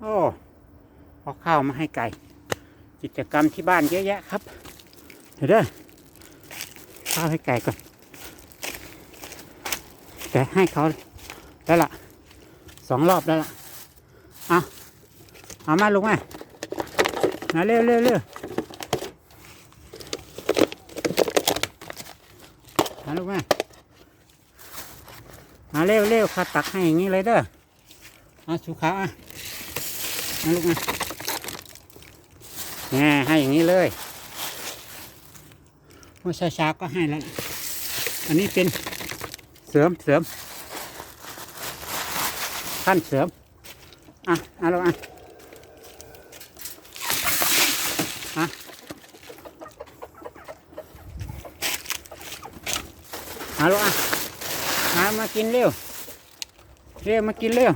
โอ้เอาข้าวมาให้ไก่ กิจกรรมที่บ้านเยอะแยะครับ เดี๋ยวเด้อข้าวให้ไก่ก่อนแต่ให้เขาแล้วล่ะสองรอบแล้วล่ะเอาเอามาลงมามาเร็วเร็วเร็วมาลงมามาเร็วเร็วข้าตักให้อย่างนี้เลยเด้อเอาสุขาอะ มาลุกมาแน่ให้อย่างนี้เลยเมื่อเช้าๆก็ให้แล้ว อันนี้เป็นเสริมเสริมขั้นเสริม อะเอาลงอะอะเอาลงอะมามากินเร็ว เร็วมากินเร็ว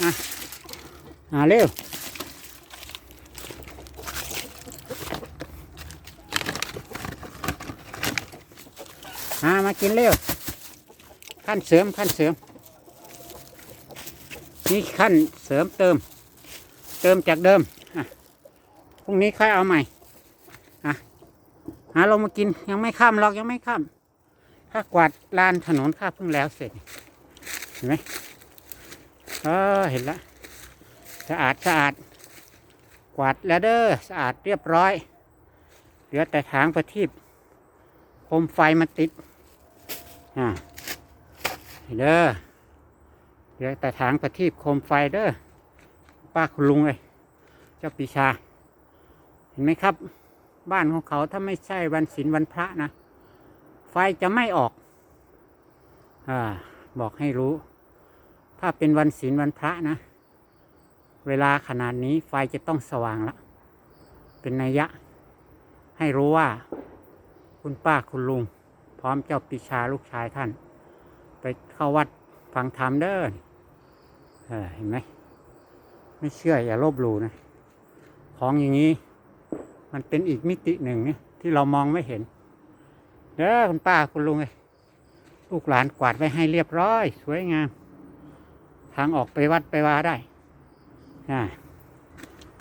อะอะเร็วมามากินเร็ว ขั้นเสริมขั้นเสริม นี่ขั้นเสริมเติม เติมจากเดิมอะพรุ่งนี้ค่อยเอาใหม่อะหาลงมากินยังไม่ข้ามหรอกยังไม่ข้ามถ้ากวาดลานถนนข้าเพิ่งแล้วเสร็จเห็นไหม เออเห็นละสะอาดสะอาด กวาดแล้วเด้อสะอาดเรียบร้อย เหลือแต่ถางประทีปโคมไฟมาติดอ่าเด้อเดี๋ยวแต่ถางประทีปโคมไฟเด้อป้าคุณลุงเลยเจ้าปีชา เห็นไหมครับ บ้านของเขาถ้าไม่ใช่วันศีลวันพระนะ ไฟจะไม่ออก อ่า บอกให้รู้ ถ้าเป็นวันศีลวันพระนะ เวลาขนาดนี้ไฟจะต้องสว่างละเป็นนัยยะ ให้รู้ว่าคุณป้าคุณลุง พร้อมเจ้าปีชาลูกชายท่าน ไปเข้าวัดฟังธรรมเด้อเห็นไหมไม่เชื่ออย่าลบหลู่นะ ของอย่างนี้ มันเป็นอีกมิติหนึ่งนี่ที่เรามองไม่เห็นเด้อคุณป้าคุณลุงเลยลูกหลานกวาดไว้ให้เรียบร้อย สวยงาม ทางออกไปวัดไปวาได้อ่า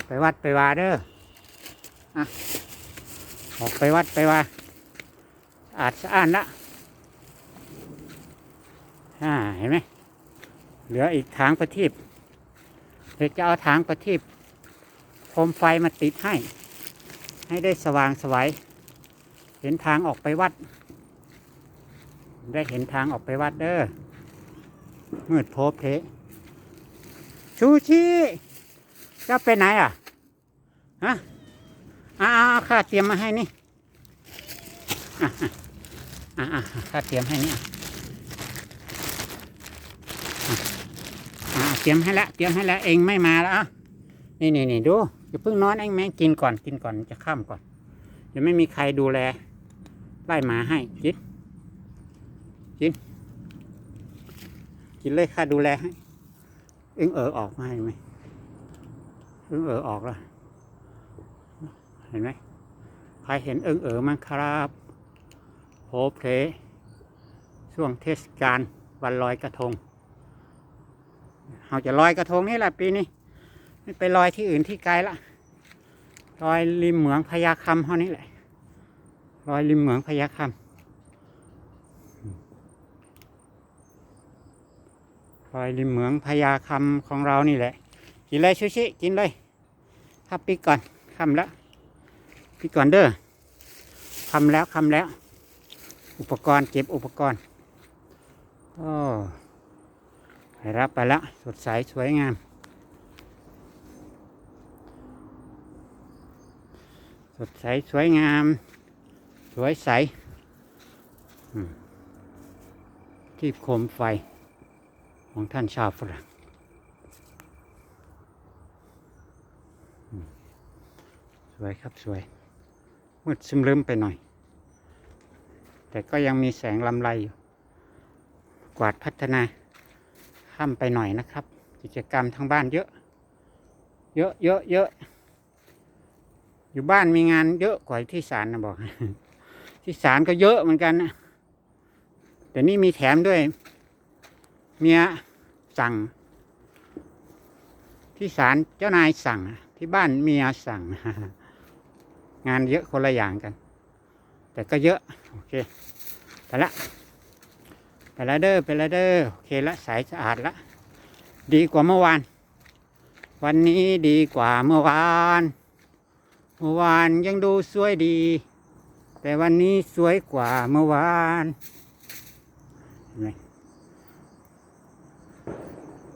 ไปวัดไปวาเด้ออะออกไปวัดไปวาอาจสะอ้านละอ่าเห็นไหมเหลืออีกทางประทีปเดี๋ยวจะเอาทางประทีปโคมไฟมาติดให้ ให้ได้สว่างสวยเห็นทางออกไปวัด ได้เห็นทางออกไปวัดเด้อมืดโพบเพ ชูชีจะไปไหนอะฮะอาข้าเตรียมมาให้นี่อะอะอะข้าเตรียมให้นี่อ่าเตรียมให้แล้วเตรียมให้แล้วเองไม่มาแล้วอะนี่นี่นี่ดูอย่าเพิ่งนอนเองแม่งกินก่อนกินก่อนจะค่ำก่อนเดี๋ยวไม่มีใครดูแลไล่หมาให้กินกินกินเลยค่าดูแลให้ อ็งเออออกมาเห็นไหมเอ็งเออออกแล้วเห็นไหมใครเห็นเอิงเออมั้งครับโฮเพลช่วงเทศกาลวันลอยกระทงเราจะลอยกระทงนี่แหละปีนี้ไม่ไปลอยที่อื่นที่ไกลละลอยริมเหมืองพญาคำเท่านี้แหละลอยริมเหมืองพญาคำ ลอยริมเหมืองพญาคำของเรานี่แหละ กินเลยชูชิกินเลยครับปีก่อนคำแล้วปีก่อนเด้อคำแล้วคำแล้ว อุปกรณ์เก็บอุปกรณ์โอ้ไปรับไปแล้วสดใสสวยงาม สดใสสวยงาม สวยใสที่โคมไฟ ของท่านชาวฝรั่งสวยครับสวย มืดซึมลืมไปหน่อย แต่ก็ยังมีแสงลำไรอยู่ กวาดพัฒนาข้ามไปหน่อยนะครับ กิจกรรมทางบ้านเยอะ เยอะเยอะเยอะอยู่บ้านมีงานเยอะกว่าที่ศาลนะบอก ที่ศาลก็เยอะเหมือนกันนะแต่นี่มีแถมด้วย เมียสั่ง ที่ศาลเจ้านายสั่ง ที่บ้านเมียสั่ง งานเยอะคนละอย่างกัน แต่ก็เยอะ โอเคไปละไปละเด้อไปละเด้อโอเคละใสสะอาดละ ดีกว่าเมื่อวาน วันนี้ดีกว่าเมื่อวาน เมื่อวานยังดูสวยดี แต่วันนี้สวยกว่าเมื่อวานเห็นไหม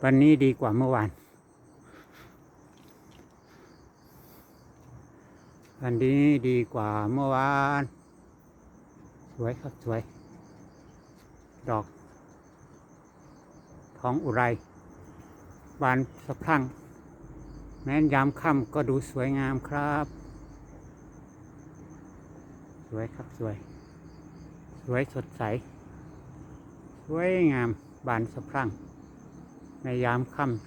วันนี้ดีกว่าเมื่อวาน วันนี้ดีกว่าเมื่อวาน สวยครับสวย ดอกท้องอุไร บานสะพรั่ง แม้นยามค่ำก็ดูสวยงามครับ สวยครับสวย สวยสดใส สวยงามบานสะพรั่ง ในยามค่ำ